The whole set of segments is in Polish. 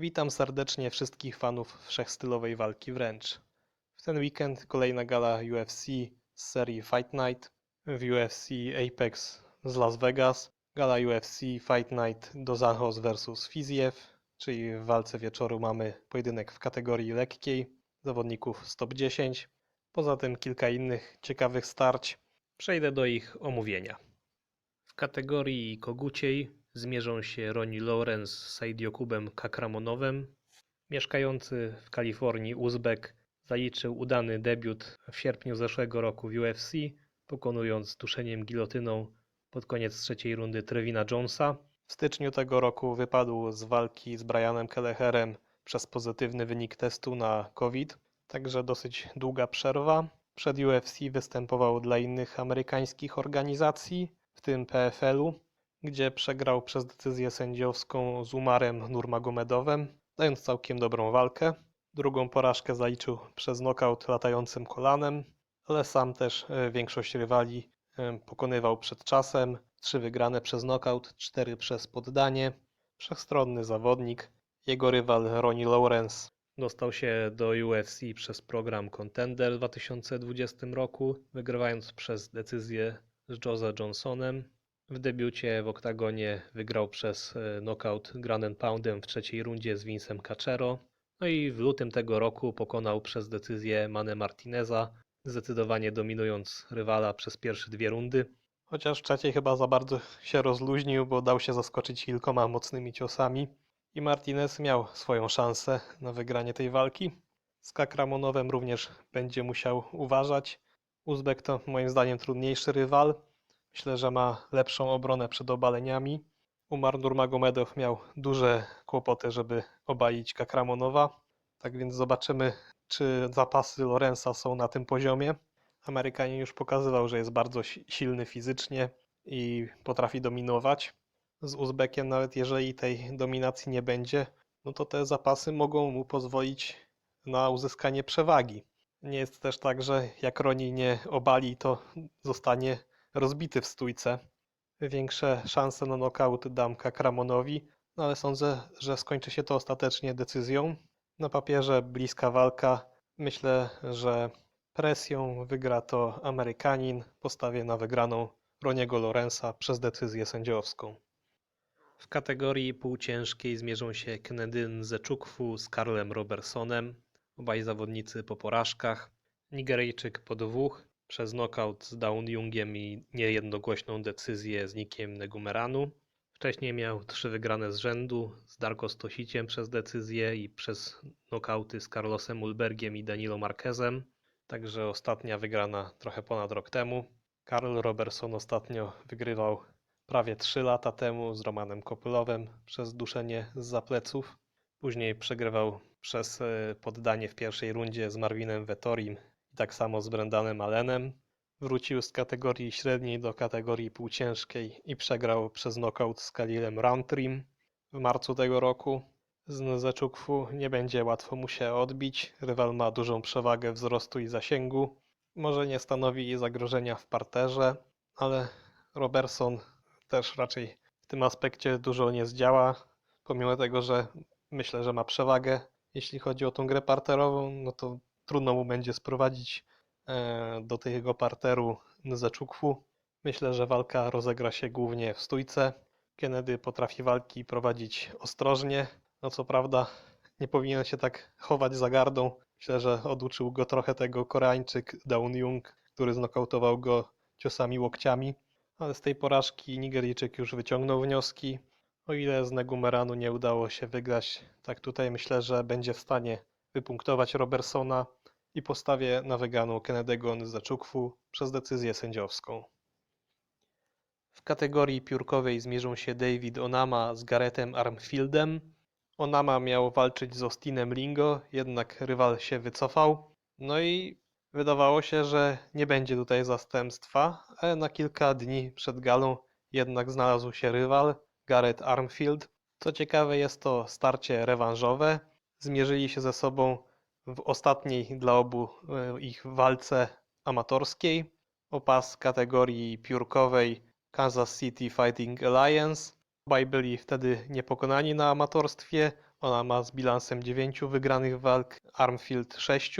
Witam serdecznie wszystkich fanów wszechstylowej walki wręcz. W ten weekend kolejna gala UFC z serii Fight Night w UFC Apex z Las Vegas, gala UFC Fight Night Dos Anjos vs Fiziev, czyli w walce wieczoru mamy pojedynek w kategorii lekkiej zawodników z top 10. Poza tym kilka innych ciekawych starć. Przejdę do ich omówienia. W kategorii koguciej zmierzą się Ronnie Lawrence z Saidiokubem Kakramonowem. Mieszkający w Kalifornii Uzbek zaliczył udany debiut w sierpniu zeszłego roku w UFC, pokonując duszeniem gilotyną pod koniec trzeciej rundy Trevina Jonesa. W styczniu tego roku wypadł z walki z Brianem Kelleherem przez pozytywny wynik testu na COVID, także dosyć długa przerwa. Przed UFC występował dla innych amerykańskich organizacji, w tym PFL-u, gdzie przegrał przez decyzję sędziowską z Umarem Nurmagomedowem, dając całkiem dobrą walkę. Drugą porażkę zaliczył przez nokaut latającym kolanem, ale sam też e, większość rywali e, pokonywał przed czasem. Trzy wygrane przez nokaut, cztery przez poddanie. Wszechstronny zawodnik. Jego rywal Ronnie Lawrence dostał się do UFC przez program Contender w 2020 roku, wygrywając przez decyzję z Josa Johnsonem. W debiucie w oktagonie wygrał przez e, knockout ground and poundem w trzeciej rundzie z Vincem Cachero. No i w lutym tego roku pokonał przez decyzję Mane Martineza, zdecydowanie dominując rywala przez pierwsze dwie rundy. Chociaż w trzeciej chyba za bardzo się rozluźnił, bo dał się zaskoczyć kilkoma mocnymi ciosami. I Martinez miał swoją szansę na wygranie tej walki. Z Kakramonowem również będzie musiał uważać. Uzbek to moim zdaniem trudniejszy rywal. Myślę, że ma lepszą obronę przed obaleniami. Umar Nurmagomedow miał duże kłopoty, żeby obalić Kakramonowa. Tak więc zobaczymy, czy zapasy Lorenza są na tym poziomie. Amerykanin już pokazywał, że jest bardzo si- silny fizycznie i potrafi dominować. Z Uzbekiem, nawet jeżeli tej dominacji nie będzie, no to te zapasy mogą mu pozwolić na uzyskanie przewagi. Nie jest też tak, że jak Roni nie obali, to zostanie rozbity w stójce. Większe szanse na knockout dam Kakramonowi, no ale sądzę, że skończy się to ostatecznie decyzją. Na papierze bliska walka. Myślę, że presją wygra to Amerykanin. Postawię na wygraną Roniego Lorenza przez decyzję sędziowską. W kategorii półciężkiej zmierzą się Kennedy Zeczukwu z Karlem Robertsonem. Obaj zawodnicy po porażkach. Nigeryjczyk po dwóch przez knockout z Down Jungiem i niejednogłośną decyzję z Nikiem Negumeranu. Wcześniej miał trzy wygrane z rzędu z Darko Stosiciem przez decyzję i przez knockauty z Carlosem Ulbergiem i Danilo Marquezem. Także ostatnia wygrana trochę ponad rok temu. Karl Robertson ostatnio wygrywał prawie 3 lata temu z Romanem Kopylowem przez duszenie z zapleców. Później przegrywał przez e, poddanie w pierwszej rundzie z Marvinem Vettorim tak samo z Brendanem Allenem. Wrócił z kategorii średniej do kategorii półciężkiej i przegrał przez knockout z Kalilem Roundtreem w marcu tego roku. Z Nzeczukwu nie będzie łatwo mu się odbić. Rywal ma dużą przewagę wzrostu i zasięgu. Może nie stanowi zagrożenia w parterze, ale Robertson też raczej w tym aspekcie dużo nie zdziała. Pomimo tego, że myślę, że ma przewagę, jeśli chodzi o tą grę parterową, no to trudno mu będzie sprowadzić e, do tego parteru Nzeczukwu. Myślę, że walka rozegra się głównie w stójce. Kennedy potrafi walki prowadzić ostrożnie. No co prawda nie powinien się tak chować za gardą. Myślę, że oduczył go trochę tego Koreańczyk Daun Jung, który znokautował go ciosami łokciami. Ale z tej porażki Nigeryjczyk już wyciągnął wnioski. O ile z Negumeranu nie udało się wygrać, tak tutaj myślę, że będzie w stanie wypunktować Robertsona i postawię na wygraną Kennedy'ego Nzeczukwu przez decyzję sędziowską. W kategorii piórkowej zmierzą się David Onama z Garethem Armfieldem. Onama miał walczyć z Austinem Ringo, jednak rywal się wycofał. No i wydawało się, że nie będzie tutaj zastępstwa, ale na kilka dni przed galą jednak znalazł się rywal, Gareth Armfield. Co ciekawe, jest to starcie rewanżowe. Zmierzyli się ze sobą w ostatniej dla obu e, ich walce amatorskiej o pas kategorii piórkowej Kansas City Fighting Alliance. Obaj byli wtedy niepokonani na amatorstwie. Ona ma z bilansem 9 wygranych walk, Armfield 6.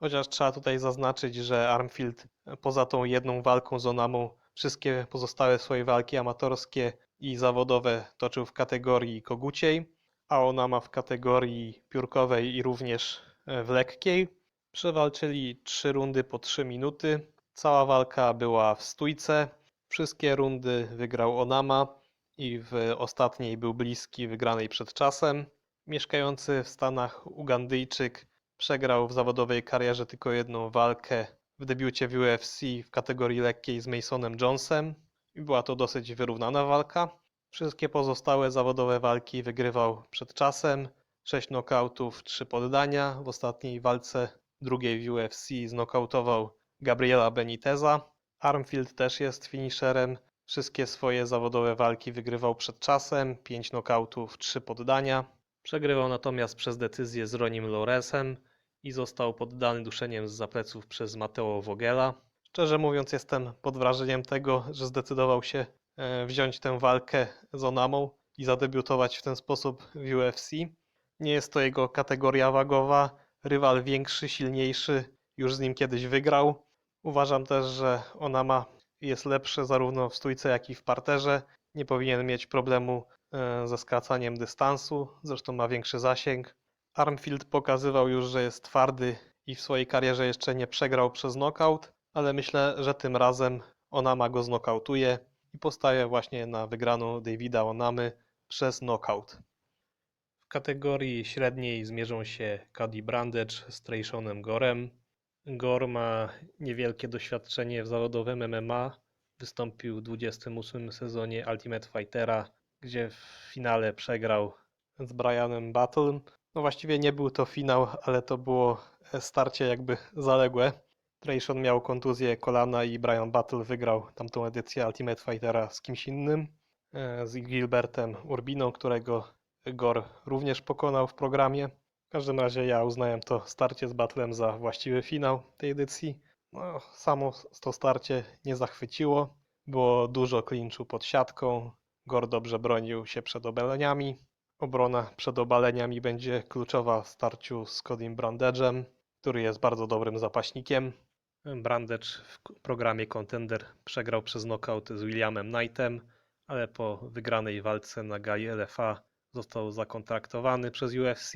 Chociaż trzeba tutaj zaznaczyć, że Armfield e, poza tą jedną walką z Onamą wszystkie pozostałe swoje walki amatorskie i zawodowe toczył w kategorii koguciej, a Onama w kategorii piórkowej i również w lekkiej. Przewalczyli 3 rundy po 3 minuty. Cała walka była w stójce. Wszystkie rundy wygrał Onama i w ostatniej był bliski wygranej przed czasem. Mieszkający w Stanach Ugandyjczyk przegrał w zawodowej karierze tylko jedną walkę w debiucie w UFC w kategorii lekkiej z Masonem Jonesem i była to dosyć wyrównana walka. Wszystkie pozostałe zawodowe walki wygrywał przed czasem. 6 nokautów, 3 poddania. W ostatniej walce drugiej w UFC znokautował Gabriela Beniteza. Armfield też jest finisherem. Wszystkie swoje zawodowe walki wygrywał przed czasem. 5 nokautów, 3 poddania. Przegrywał natomiast przez decyzję z Ronim Loresem i został poddany duszeniem z zapleców przez Mateo Vogela. Szczerze mówiąc, jestem pod wrażeniem tego, że zdecydował się e, wziąć tę walkę z Onamą i zadebiutować w ten sposób w UFC. Nie jest to jego kategoria wagowa. Rywal większy, silniejszy już z nim kiedyś wygrał. Uważam też, że Onama jest lepszy zarówno w stójce, jak i w parterze. Nie powinien mieć problemu e, ze skracaniem dystansu, zresztą ma większy zasięg. Armfield pokazywał już, że jest twardy i w swojej karierze jeszcze nie przegrał przez knockout, ale myślę, że tym razem Onama go znokautuje i postaje właśnie na wygraną Davida Onamy przez knockout. Kategorii średniej zmierzą się Cody Brandage z Trayshonem Gorem. Gore ma niewielkie doświadczenie w zawodowym MMA. Wystąpił w 28 sezonie Ultimate Fightera, gdzie w finale przegrał z Brianem Battle. No właściwie nie był to finał, ale to było starcie jakby zaległe. Trayshon miał kontuzję kolana i Brian Battle wygrał tamtą edycję Ultimate Fightera z kimś innym, e, z Gilbertem Urbiną, którego Gore również pokonał w programie. W każdym razie ja uznałem to starcie z Battlem za właściwy finał tej edycji. No, samo to starcie nie zachwyciło. Było dużo klinczu pod siatką. Gore dobrze bronił się przed obaleniami. Obrona przed obaleniami będzie kluczowa w starciu z Codym Brandage'em, który jest bardzo dobrym zapaśnikiem. Brandage w programie Contender przegrał przez knockout z Williamem Knightem, ale po wygranej walce na gali LFA został zakontraktowany przez UFC.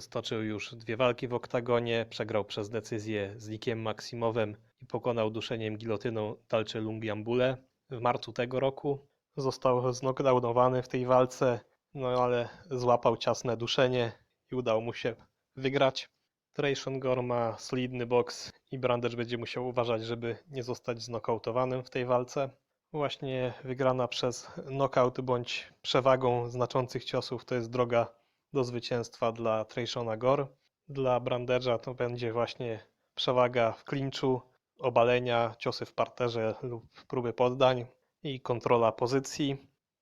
Stoczył już dwie walki w oktagonie, przegrał przez decyzję z Nickiem Maksimowem i pokonał duszeniem gilotyną Dalcze Lungiambule w marcu tego roku. Został znokdaunowany w tej walce, no ale złapał ciasne duszenie i udało mu się wygrać. Trayshon Gore ma solidny boks i Brandage będzie musiał uważać, żeby nie zostać znokautowanym w tej walce. Właśnie wygrana przez knockout bądź przewagą znaczących ciosów to jest droga do zwycięstwa dla Trayshona Gore. Dla Brandage'a to będzie właśnie przewaga w klinczu, obalenia, ciosy w parterze lub próby poddań i kontrola pozycji.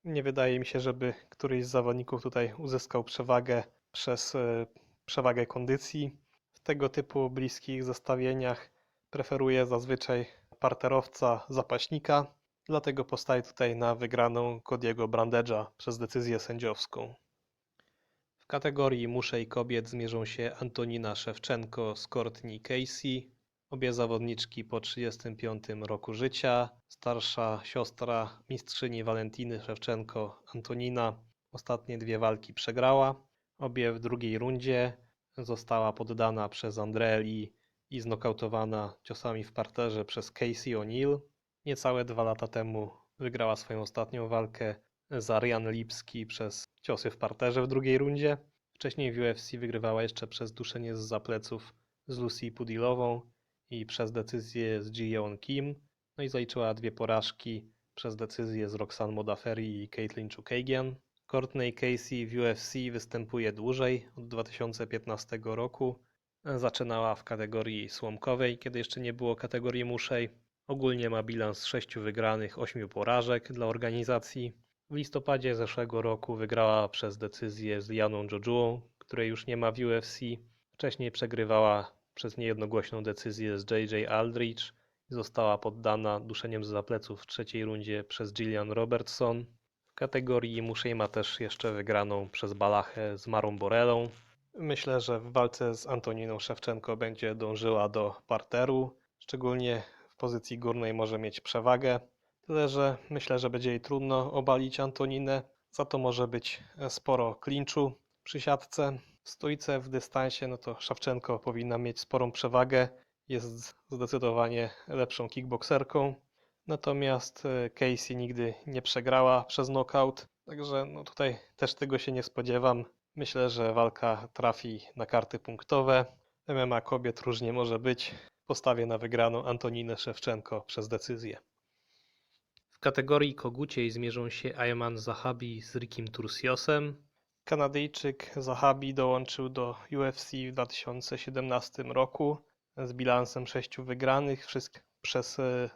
Nie wydaje mi się, żeby któryś z zawodników tutaj uzyskał przewagę przez e, przewagę kondycji. W tego typu bliskich zestawieniach preferuję zazwyczaj parterowca zapaśnika, dlatego postaję tutaj na wygraną Cody'ego Brandage'a przez decyzję sędziowską. W kategorii muszej kobiet zmierzą się Antonina Szewczenko z Courtney Casey. Obie zawodniczki po 35 roku życia. Starsza siostra mistrzyni Walentiny Szewczenko, Antonina, ostatnie dwie walki przegrała. Obie w drugiej rundzie została poddana przez Andreli i znokautowana ciosami w parterze przez Casey O'Neill. Niecałe dwa lata temu wygrała swoją ostatnią walkę z Arian Lipski przez ciosy w parterze w drugiej rundzie. Wcześniej w UFC wygrywała jeszcze przez duszenie z zapleców z Lucy Pudilową i przez decyzję z Ji-Yeon Kim. No i zaliczyła dwie porażki przez decyzję z Roxanne Modafferi i Caitlin Chukagian. Courtney Casey w UFC występuje dłużej, od 2015 roku. Zaczynała w kategorii słomkowej, kiedy jeszcze nie było kategorii muszej. Ogólnie ma bilans 6 wygranych, 8 porażek dla organizacji. W listopadzie zeszłego roku wygrała przez decyzję z Janą Jojuą, której już nie ma w UFC. Wcześniej przegrywała przez niejednogłośną decyzję z JJ Aldrich i została poddana duszeniem z zapleców w trzeciej rundzie przez Gillian Robertson. W kategorii muszej ma też jeszcze wygraną przez Balachę z Marą Borelą. Myślę, że w walce z Antoniną Szewczenko będzie dążyła do parteru, szczególnie pozycji górnej może mieć przewagę. Tyle, że myślę, że będzie jej trudno obalić Antoninę, za to może być sporo klinczu przy siatce. W stójce w dystansie, no to Szewczenko powinna mieć sporą przewagę, jest zdecydowanie lepszą kickbokserką. Natomiast e, Casey nigdy nie przegrała przez knockout, także no tutaj też tego się nie spodziewam. Myślę, że walka trafi na karty punktowe. MMA kobiet różnie może być. Postawię na wygraną Antoninę Szewczenko przez decyzję. W kategorii koguciej zmierzą się Ayman Zahabi z Rikim Turciosem. Kanadyjczyk Zahabi dołączył do UFC w 2017 roku z bilansem sześciu wygranych, wszystkie przez e,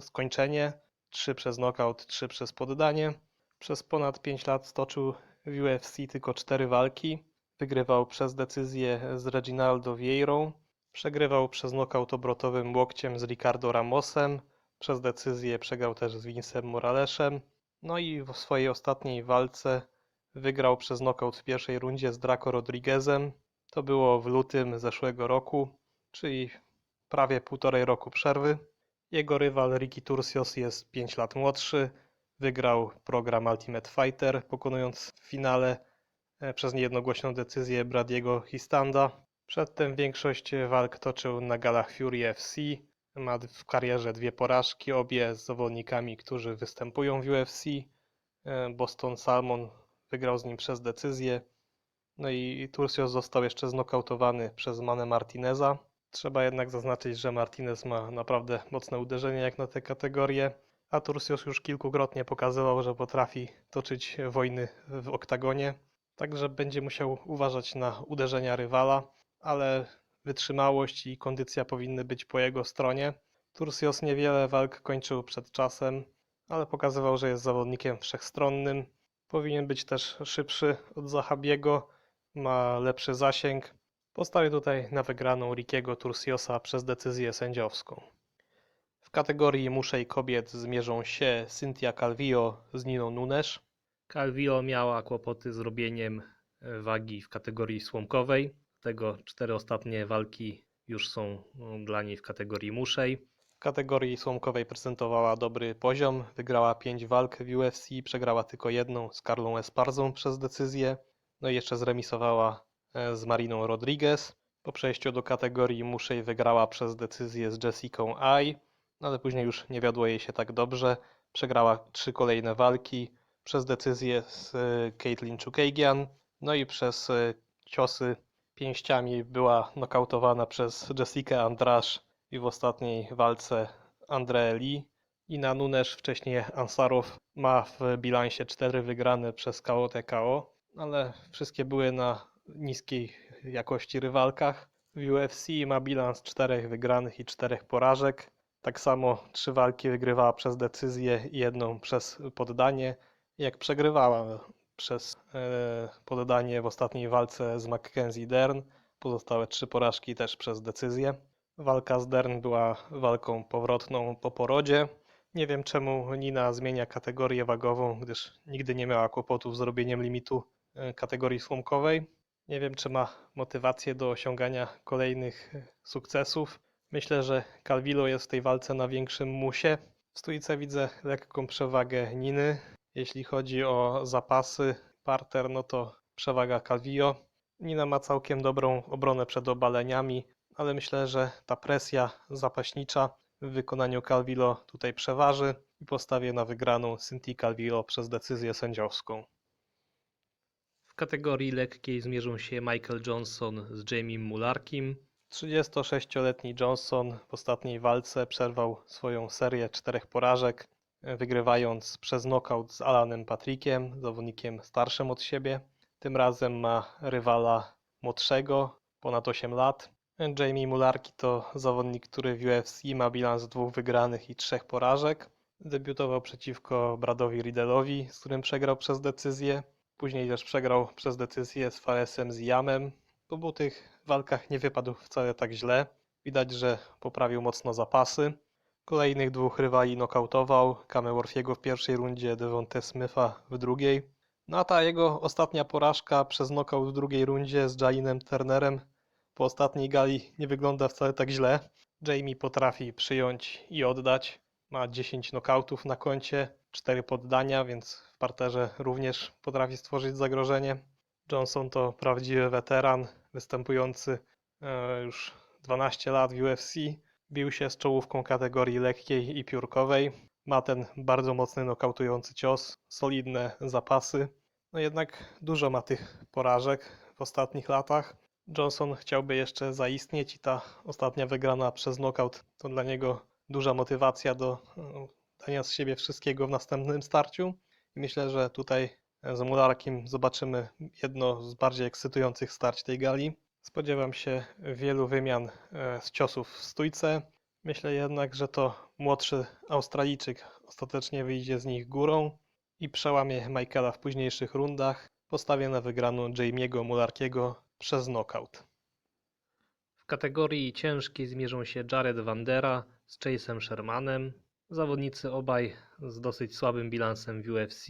skończenie, trzy przez knockout, trzy przez poddanie. Przez ponad 5 lat stoczył w UFC tylko cztery walki. Wygrywał przez decyzję z Reginaldo Vieirą, przegrywał przez knockout obrotowym łokciem z Ricardo Ramosem, przez decyzję przegrał też z Vincem Moralesem. No i w swojej ostatniej walce wygrał przez knockout w pierwszej rundzie z Draco Rodriguezem. To było w lutym zeszłego roku, czyli prawie półtorej roku przerwy. Jego rywal Ricky Turcios jest 5 lat młodszy. Wygrał program Ultimate Fighter, pokonując w finale e, przez niejednogłośną decyzję Bradiego Histanda. Przedtem większość walk toczył na galach Fury FC. Ma w karierze dwie porażki, obie z zawodnikami, którzy występują w UFC. E, Boston Salmon wygrał z nim przez decyzję. No i Turcios został jeszcze znokautowany przez Manę Martineza. Trzeba jednak zaznaczyć, że Martinez ma naprawdę mocne uderzenie jak na tę kategorię, a Turcios już kilkukrotnie pokazywał, że potrafi toczyć wojny w oktagonie, także będzie musiał uważać na uderzenia rywala, ale wytrzymałość i kondycja powinny być po jego stronie. Turcios niewiele walk kończył przed czasem, ale pokazywał, że jest zawodnikiem wszechstronnym. Powinien być też szybszy od Zahabiego, ma lepszy zasięg, Postawię tutaj na wygraną Rickiego Turciosa przez decyzję sędziowską. W kategorii muszej kobiet zmierzą się Cynthia Calvillo z Niną Nunes. Calvillo miała kłopoty z robieniem wagi w kategorii słomkowej, dlatego cztery ostatnie walki już są no, dla niej w kategorii muszej. W kategorii słomkowej prezentowała dobry poziom, wygrała 5 walk w UFC, przegrała tylko jedną z Karlą Esparzą przez decyzję, no i jeszcze zremisowała E, z Mariną Rodriguez. Po przejściu do kategorii muszej wygrała przez decyzję z Jessicą Ai, no ale później już nie wiodło jej się tak dobrze. Przegrała trzy kolejne walki przez decyzję z e, Caitlin Chukagian, no i przez e, ciosy pięściami była nokautowana przez Jessica Andrasz i w ostatniej walce Andre Lee. I na Nunes wcześniej Ansarow ma w bilansie cztery wygrane przez KO TKO, ale wszystkie były na niskiej jakości rywalkach. W UFC ma bilans czterech wygranych i czterech porażek. Tak samo trzy walki wygrywała przez decyzję i jedną przez poddanie. Jak przegrywała przez e, poddanie w ostatniej walce z Mackenzie Dern, pozostałe trzy porażki też przez decyzję. Walka z Dern była walką powrotną po porodzie. Nie wiem czemu Nina zmienia kategorię wagową, gdyż nigdy nie miała kłopotów z robieniem limitu e, kategorii słomkowej. Nie wiem, czy ma motywację do osiągania kolejnych sukcesów. Myślę, że Calvillo jest w tej walce na większym musie. W stójce widzę lekką przewagę Niny. Jeśli chodzi o zapasy, parter, no to przewaga Calvillo. Nina ma całkiem dobrą obronę przed obaleniami, ale myślę, że ta presja zapaśnicza w wykonaniu Calvillo tutaj przeważy i postawię na wygraną Cynthia Calvillo przez decyzję sędziowską kategorii lekkiej zmierzą się Michael Johnson z Jamie Mullarkim. 36-letni Johnson w ostatniej walce przerwał swoją serię czterech porażek, wygrywając przez knockout z Alanem Patrickiem, zawodnikiem starszym od siebie. Tym razem ma rywala młodszego, ponad 8 lat. Jamie Mullarki to zawodnik, który w UFC ma bilans dwóch wygranych i trzech porażek. Debiutował przeciwko Bradowi Riddelowi, z którym przegrał przez decyzję. Później też przegrał przez decyzję z Faresem z Jamem. Po obu tych walkach nie wypadł wcale tak źle. Widać, że poprawił mocno zapasy. Kolejnych dwóch rywali nokautował, Kame Worthiego w pierwszej rundzie, Devonte Smitha w drugiej. No a ta jego ostatnia porażka przez nokaut w drugiej rundzie z Jalinem Turnerem po ostatniej gali nie wygląda wcale tak źle. Jamie potrafi przyjąć i oddać. Ma 10 nokautów na koncie, 4 poddania, więc w parterze również potrafi stworzyć zagrożenie. Johnson to prawdziwy weteran, występujący e, już 12 lat w UFC. Bił się z czołówką kategorii lekkiej i piórkowej. Ma ten bardzo mocny nokautujący cios, solidne zapasy. No jednak dużo ma tych porażek w ostatnich latach. Johnson chciałby jeszcze zaistnieć i ta ostatnia wygrana przez knockout to dla niego duża motywacja do e, dania z siebie wszystkiego w następnym starciu. I myślę, że tutaj z Mularkiem zobaczymy jedno z bardziej ekscytujących starć tej gali. Spodziewam się wielu wymian e, z ciosów w stójce. Myślę jednak, że to młodszy Australijczyk ostatecznie wyjdzie z nich górą i przełamie Michaela w późniejszych rundach. Postawię na wygraną Jamie'ego Mularkiego przez knockout. W kategorii ciężkiej zmierzą się Jared Vandera z Chase'em Shermanem. Zawodnicy obaj z dosyć słabym bilansem w UFC.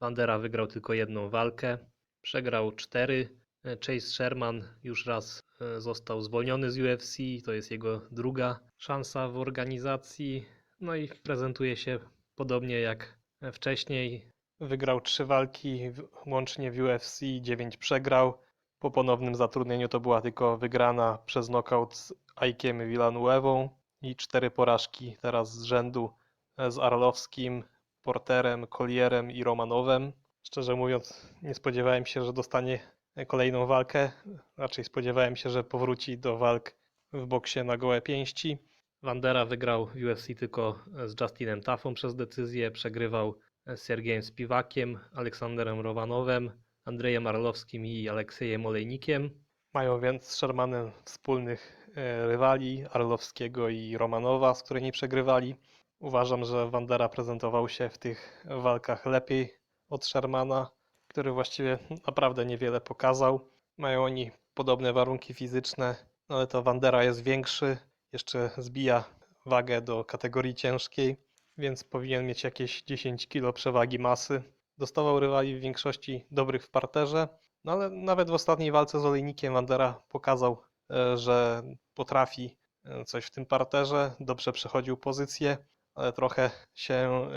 Vandera wygrał tylko jedną walkę, przegrał cztery. Chase Sherman już raz e, został zwolniony z UFC, to jest jego druga szansa w organizacji. No i prezentuje się podobnie jak wcześniej. Wygrał trzy walki łącznie w UFC, 9 przegrał. Po ponownym zatrudnieniu to była tylko wygrana przez knockout z Aikiem Villanuevą i cztery porażki teraz z rzędu e, z Arlowskim, Porterem, Collierem i Romanowem. Szczerze mówiąc, nie spodziewałem się, że dostanie kolejną walkę. Raczej spodziewałem się, że powróci do walk w boksie na gołe pięści. Vandera wygrał w UFC tylko z Justinem Taffą przez decyzję, przegrywał z Siergiejem Spiwakiem, Aleksanderem Romanowem, Andrzejem Arlowskim i Aleksiejem Olejnikiem. Mają więc z Shermanem wspólnych e, rywali, Arlowskiego i Romanowa, z którymi przegrywali. Uważam, że Vandera prezentował się w tych walkach lepiej od Shermana, który właściwie naprawdę niewiele pokazał. Mają oni podobne warunki fizyczne, no ale to Vandera jest większy, jeszcze zbija wagę do kategorii ciężkiej, więc powinien mieć jakieś 10 kg przewagi masy. Dostawał rywali w większości dobrych w parterze, no ale nawet w ostatniej walce z Olejnikiem Vandera pokazał, e, że potrafi e, coś w tym parterze, dobrze przechodził pozycję, ale trochę się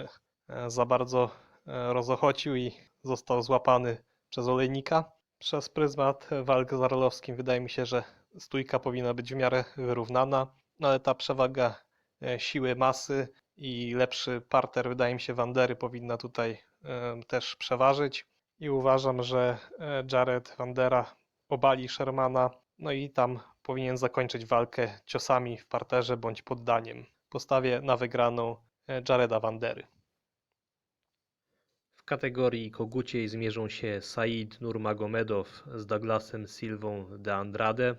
e, za bardzo rozochocił i został złapany przez Olejnika. Przez pryzmat walk z Arlowskim wydaje mi się, że stójka powinna być w miarę wyrównana, no ale ta przewaga e, siły masy i lepszy parter, wydaje mi się, Wandery powinna tutaj e, też przeważyć. I uważam, że e, Jared Wandera obali Shermana, no i tam powinien zakończyć walkę ciosami w parterze bądź poddaniem. Postawię na wygraną Jareda Wandery. Kategorii koguciej zmierzą się Said Nurmagomedow z Douglasem Silvą de Andrade.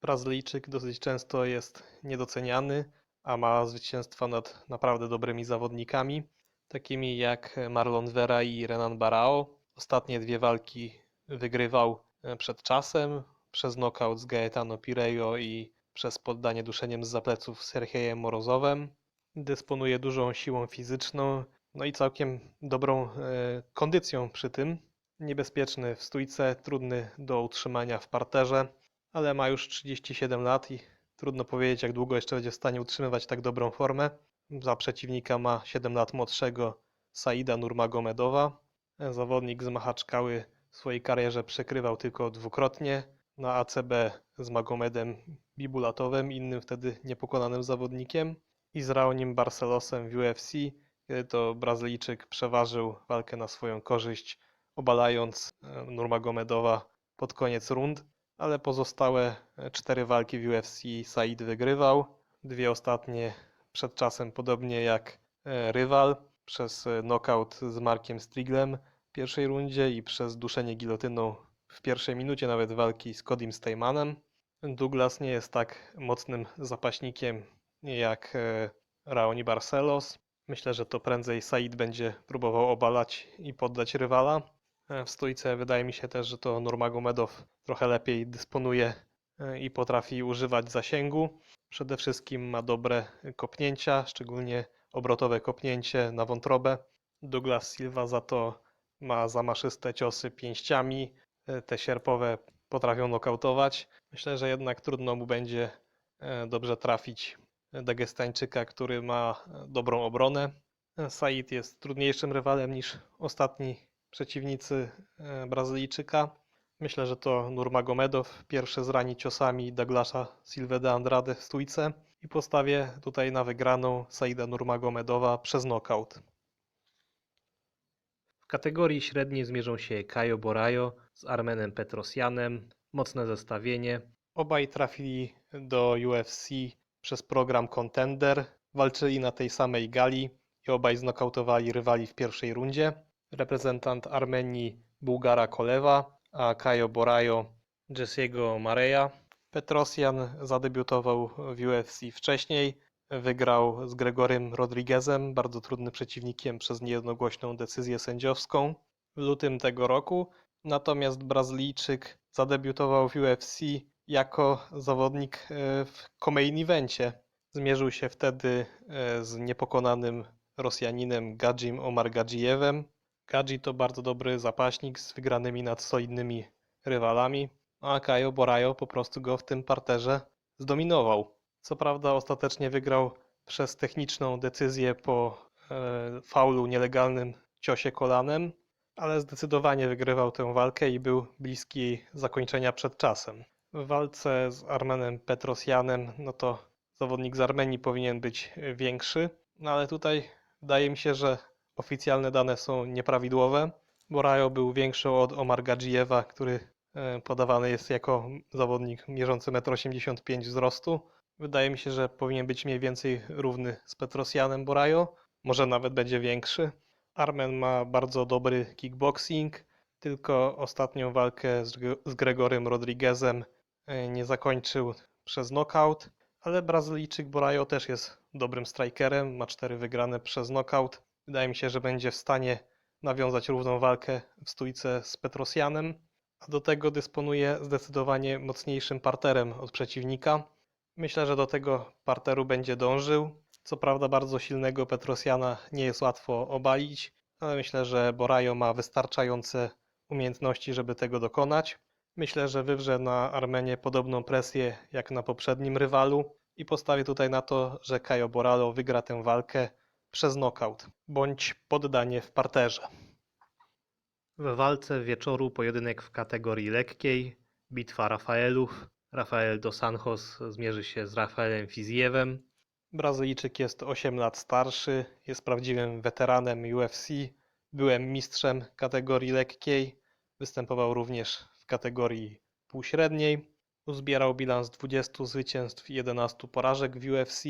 Brazylijczyk dosyć często jest niedoceniany, a ma zwycięstwa nad naprawdę dobrymi zawodnikami, takimi jak Marlon Vera i Renan Barao. Ostatnie dwie walki wygrywał e, przed czasem, przez knockout z Gaetano Pirejo i przez poddanie duszeniem z zapleców Sergejem Morozowem. Dysponuje dużą siłą fizyczną, no i całkiem dobrą e, kondycją przy tym. Niebezpieczny w stójce, trudny do utrzymania w parterze, ale ma już 37 lat i trudno powiedzieć, jak długo jeszcze będzie w stanie utrzymywać tak dobrą formę. Za przeciwnika ma 7 lat młodszego Saida Nurmagomedowa. Zawodnik z Mahaczkały w swojej karierze przekrywał tylko dwukrotnie na ACB z Magomedem Bibulatowem, innym wtedy niepokonanym zawodnikiem, i z Raonim Barcelosem w UFC, kiedy to Brazylijczyk przeważył walkę na swoją korzyść, obalając e, Nurmagomedowa pod koniec rund, ale pozostałe e, cztery walki w UFC Said wygrywał. Dwie ostatnie przed czasem, podobnie jak e, rywal, przez knockout z Markiem Striglem w pierwszej rundzie i przez duszenie gilotyną w pierwszej minucie nawet walki z Codim Steymanem. Douglas nie jest tak mocnym zapaśnikiem jak Raoni Barcelos. Myślę, że to prędzej Said będzie próbował obalać i poddać rywala. E, W stójce wydaje mi się też, że to Nurmagomedov trochę lepiej dysponuje e, i potrafi używać zasięgu. Przede wszystkim ma dobre kopnięcia, szczególnie obrotowe kopnięcie na wątrobę. Douglas Silva za to ma zamaszyste ciosy pięściami. E, Te sierpowe potrafią nokautować. Myślę, że jednak trudno mu będzie dobrze trafić Dagestańczyka, który ma e, dobrą obronę. E, Said jest trudniejszym rywalem niż ostatni przeciwnicy e, Brazylijczyka. Myślę, że to Nurmagomedow pierwszy zrani ciosami Douglasa Silva de Andrade w stójce i postawię tutaj na wygraną Saida Nurmagomedowa przez knockout. W kategorii średniej zmierzą się Kajo Borajo z Armenem Petrosjanem. Mocne zestawienie. Obaj trafili do UFC przez program Contender. Walczyli na tej samej gali i obaj znokautowali rywali w pierwszej rundzie. Reprezentant Armenii Bułgara Kolewa, a Kajo Borajo Jesse'ego Mareya. Petrosjan zadebiutował w UFC wcześniej. Wygrał z Gregorym Rodriguezem, bardzo trudnym przeciwnikiem przez niejednogłośną decyzję sędziowską w lutym tego roku. Natomiast Brazylijczyk zadebiutował w UFC jako zawodnik e, w co-main evencie. Zmierzył się wtedy e, z niepokonanym Rosjaninem Gadzim Omar Gadzijewem. Gadzi to bardzo dobry zapaśnik z wygranymi nad solidnymi rywalami, a Kajo Borajo po prostu go w tym parterze zdominował. Co prawda ostatecznie wygrał przez techniczną decyzję po e, faulu nielegalnym ciosie kolanem, ale zdecydowanie wygrywał tę walkę i był bliski zakończenia przed czasem. W walce z Armenem Petrosjanem, no to zawodnik z Armenii powinien być większy, no ale tutaj wydaje mi się, że oficjalne dane są nieprawidłowe. Borajo był większy od Omar Gadzijewa, który e, podawany jest jako zawodnik mierzący 1,85 m wzrostu. Wydaje mi się, że powinien być mniej więcej równy z Petrosjanem Borajo, może nawet będzie większy. Armen ma bardzo dobry kickboxing, tylko ostatnią walkę z, Gre- z Gregorym Rodriguezem e, nie zakończył przez knockout, ale Brazylijczyk Borajo też jest dobrym strikerem, ma cztery wygrane przez knockout. Wydaje mi się, że będzie w stanie nawiązać równą walkę w stójce z Petrosjanem, a do tego dysponuje zdecydowanie mocniejszym parterem od przeciwnika. Myślę, że do tego parteru będzie dążył. Co prawda bardzo silnego Petrosjana nie jest łatwo obalić, ale myślę, że Borajo ma wystarczające umiejętności, żeby tego dokonać. Myślę, że wywrze na Armenię podobną presję jak na poprzednim rywalu i postawię tutaj na to, że Kajo Boralo wygra tę walkę przez knockout bądź poddanie w parterze. W walce wieczoru pojedynek w kategorii lekkiej, bitwa Rafaelów. Rafael dos Anjos zmierzy się z Rafaelem Fizjewem. Brazylijczyk jest 8 lat starszy, jest prawdziwym weteranem UFC, byłem mistrzem kategorii lekkiej, występował również w kategorii półśredniej. Uzbierał bilans 20 zwycięstw i 11 porażek w UFC.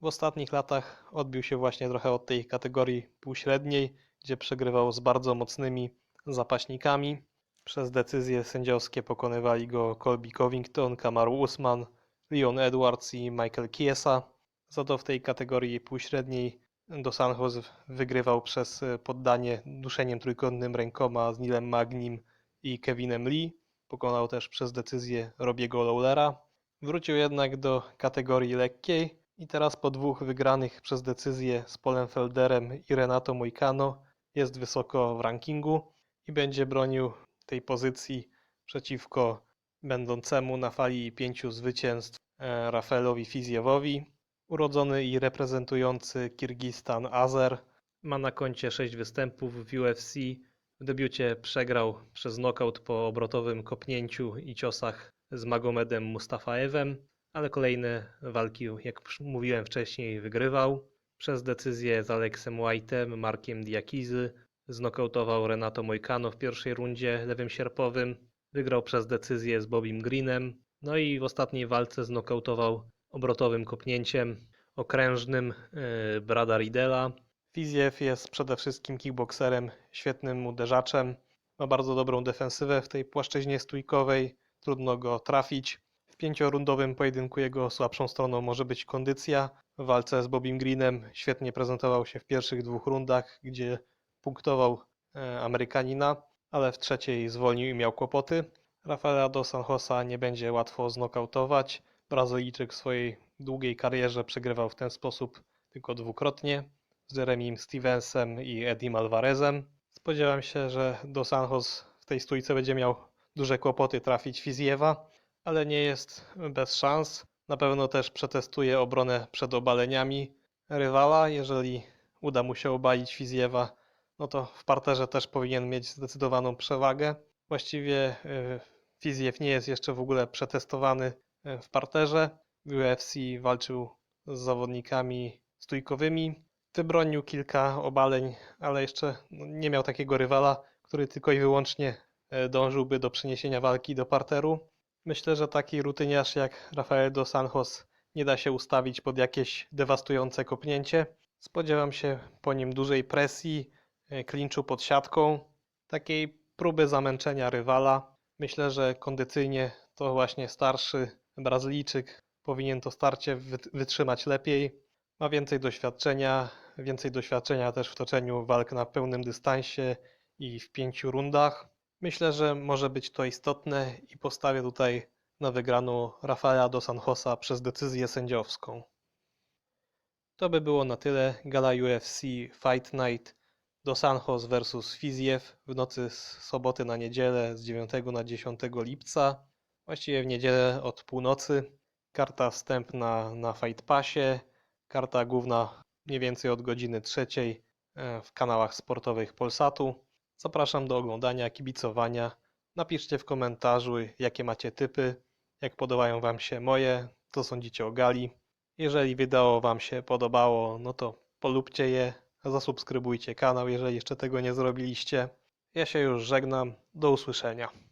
W ostatnich latach odbił się właśnie trochę od tej kategorii półśredniej, gdzie przegrywał z bardzo mocnymi zapaśnikami. Przez decyzje sędziowskie pokonywali go Colby Covington, Kamaru Usman, Leon Edwards i Michael Chiesa. Za to w tej kategorii półśredniej Dos Anjos wygrywał przez poddanie duszeniem trójkątnym rękoma z Nilem Magnim i Kevinem Lee. Pokonał też przez decyzję Robiego Lawlera. Wrócił jednak do kategorii lekkiej i teraz po dwóch wygranych przez decyzję z Polem Felderem i Renato Moicano jest wysoko w rankingu i będzie bronił tej pozycji przeciwko będącemu na fali pięciu zwycięstw e, Rafaelowi Fizjewowi. Urodzony i reprezentujący Kirgistan Azer ma na koncie 6 występów w UFC. W debiucie przegrał przez knockout po obrotowym kopnięciu i ciosach z Magomedem Mustafaewem, ale kolejne walki, jak mówiłem wcześniej, wygrywał. Przez decyzję z Aleksem White'em, Markiem Diakizy znokautował Renato Moicano w pierwszej rundzie lewym sierpowym. Wygrał przez decyzję z Bobim Greenem. No i w ostatniej walce znokautował obrotowym kopnięciem okrężnym yy, Brada Ridela. Fiziew jest przede wszystkim kickbokserem, świetnym uderzaczem. Ma bardzo dobrą defensywę w tej płaszczyźnie stójkowej. Trudno go trafić. W pięciorundowym pojedynku jego słabszą stroną może być kondycja. W walce z Bobim Greenem świetnie prezentował się w pierwszych dwóch rundach, gdzie punktował e, Amerykanina, ale w trzeciej zwolnił i miał kłopoty. Rafaela dos Anjosa nie będzie łatwo znokautować. Brazylijczyk w swojej długiej karierze przegrywał w ten sposób tylko dwukrotnie z Jeremim Stevensem i Edim Alvarezem. Spodziewam się, że dos Anjos w tej stójce będzie miał duże kłopoty trafić Fizjewa, ale nie jest bez szans. Na pewno też przetestuje obronę przed obaleniami rywala. Jeżeli uda mu się obalić Fizjewa, no to w parterze też powinien mieć zdecydowaną przewagę. Właściwie y, Fizjew nie jest jeszcze w ogóle przetestowany y, w parterze. W UFC walczył z zawodnikami stójkowymi. Wybronił kilka obaleń, ale jeszcze no, nie miał takiego rywala, który tylko i wyłącznie e, dążyłby do przeniesienia walki do parteru. Myślę, że taki rutyniarz jak Rafael dos Anjos nie da się ustawić pod jakieś dewastujące kopnięcie. Spodziewam się po nim dużej presji, e, klinczu pod siatką, takiej próby zamęczenia rywala. Myślę, że kondycyjnie to właśnie starszy Brazylijczyk powinien to starcie wyt- wytrzymać lepiej. Ma więcej doświadczenia, więcej doświadczenia też w toczeniu walk na pełnym dystansie i w pięciu rundach. Myślę, że może być to istotne i postawię tutaj na wygraną Rafaela dos Anjosa przez decyzję sędziowską. To by było na tyle. Gala UFC Fight Night Dos Anjos vs Fiziev w nocy z soboty na niedzielę z 9 na 10 lipca. Właściwie w niedzielę od północy. Karta wstępna na Fight Passie. Karta główna mniej więcej od godziny trzeciej e, w kanałach sportowych Polsatu. Zapraszam do oglądania, kibicowania. Napiszcie w komentarzu, jakie macie typy, jak podobają Wam się moje, co sądzicie o gali. Jeżeli wideo Wam się podobało, no to polubcie je, zasubskrybujcie kanał, jeżeli jeszcze tego nie zrobiliście. Ja się już żegnam, do usłyszenia.